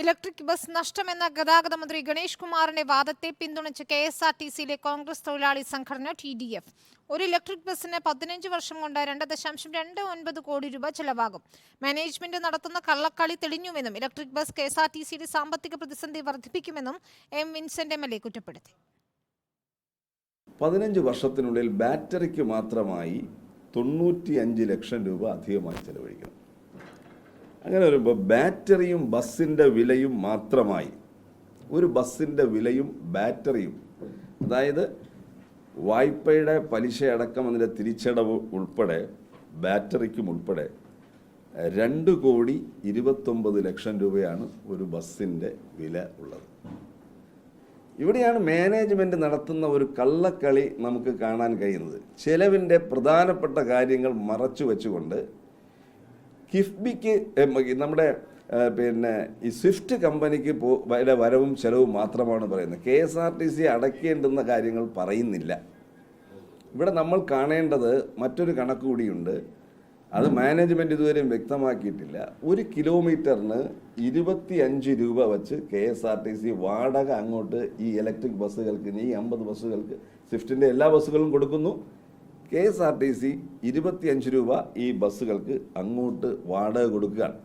Electric bus നഷ്ടമെന്ന ഗതാഗത മന്ത്രി ഗണേഷ് കുമാറിന്റെ വാദത്തെ പിന്തുണച്ച് കെ എസ് ആർ ടി സിയിലെ കോൺഗ്രസ് തൊഴിലാളി സംഘടന ടി ഡി എഫ്. ഒരു ഇലക്ട്രിക് ബസ്സിന് പതിനഞ്ച് വർഷം കൊണ്ട് രണ്ട് ദശാംശം രണ്ട് ഒൻപത് കോടി രൂപ ചെലവാകും. മാനേജ്മെന്റ് നടത്തുന്ന കള്ളക്കളി തെളിഞ്ഞുവെന്നും electric bus K S R T സിയുടെ സാമ്പത്തിക പ്രതിസന്ധി വർദ്ധിപ്പിക്കുമെന്നും M Vincent M L A കുറ്റപ്പെടുത്തി. പതിനഞ്ച് വർഷത്തിനുള്ളിൽ ബാറ്ററിക്ക് മാത്രമായി തൊണ്ണൂറ്റി ലക്ഷം രൂപ അധികമായി ചെലവഴിക്കണം. അങ്ങനെ വരുമ്പോൾ ബാറ്ററിയും ബസ്സിന്റെ വിലയും മാത്രമായി. ഒരു ബസ്സിന്റെ വിലയും ബാറ്ററിയും. അതായത് വായ്പയുടെ പലിശയടക്കം അതിന്റെ തിരിച്ചടവ് ഉൾപ്പെടെ ബാറ്ററിക്കും ഉൾപ്പെടെ രണ്ട് കോടി ഇരുപത്തൊമ്പത് ലക്ഷം രൂപയാണ് ഒരു ബസ്സിന്റെ വില ഉള്ളത്. ഇവിടെയാണ് മാനേജ്മെന്റ് നടത്തുന്ന ഒരു കള്ളക്കളി നമുക്ക് കാണാൻ കഴിയുന്നത്. ചെലവിന്റെ പ്രധാനപ്പെട്ട കാര്യങ്ങൾ മറച്ചു വെച്ചുകൊണ്ട് കിഫ്ബിക്ക് നമ്മുടെ പിന്നെ ഈ സ്വിഫ്റ്റ് കമ്പനിക്ക് പോ വരെ വരവും ചെലവും മാത്രമാണ് പറയുന്നത്. K S R T C അടയ്ക്കേണ്ടുന്ന കാര്യങ്ങൾ പറയുന്നില്ല. ഇവിടെ നമ്മൾ കാണേണ്ടത് മറ്റൊരു കണക്ക് കൂടിയുണ്ട്. അത് മാനേജ്മെന്റ് ഇതുവരെയും വ്യക്തമാക്കിയിട്ടില്ല. ഒരു കിലോമീറ്ററിന് ഇരുപത്തി അഞ്ച് രൂപ വെച്ച് K S R T C വാടക അങ്ങോട്ട് ഈ ഇലക്ട്രിക് ബസ്സുകൾക്ക് ഈ അമ്പത് ബസ്സുകൾക്ക് സ്വിഫ്റ്റിന്റെ എല്ലാ ബസ്സുകളും കൊടുക്കുന്നു. K S R T C ഇരുപത്തിയഞ്ച് രൂപ ഈ ബസ്സുകൾക്ക് അങ്ങോട്ട് വാടക കൊടുക്കുകയാണ്.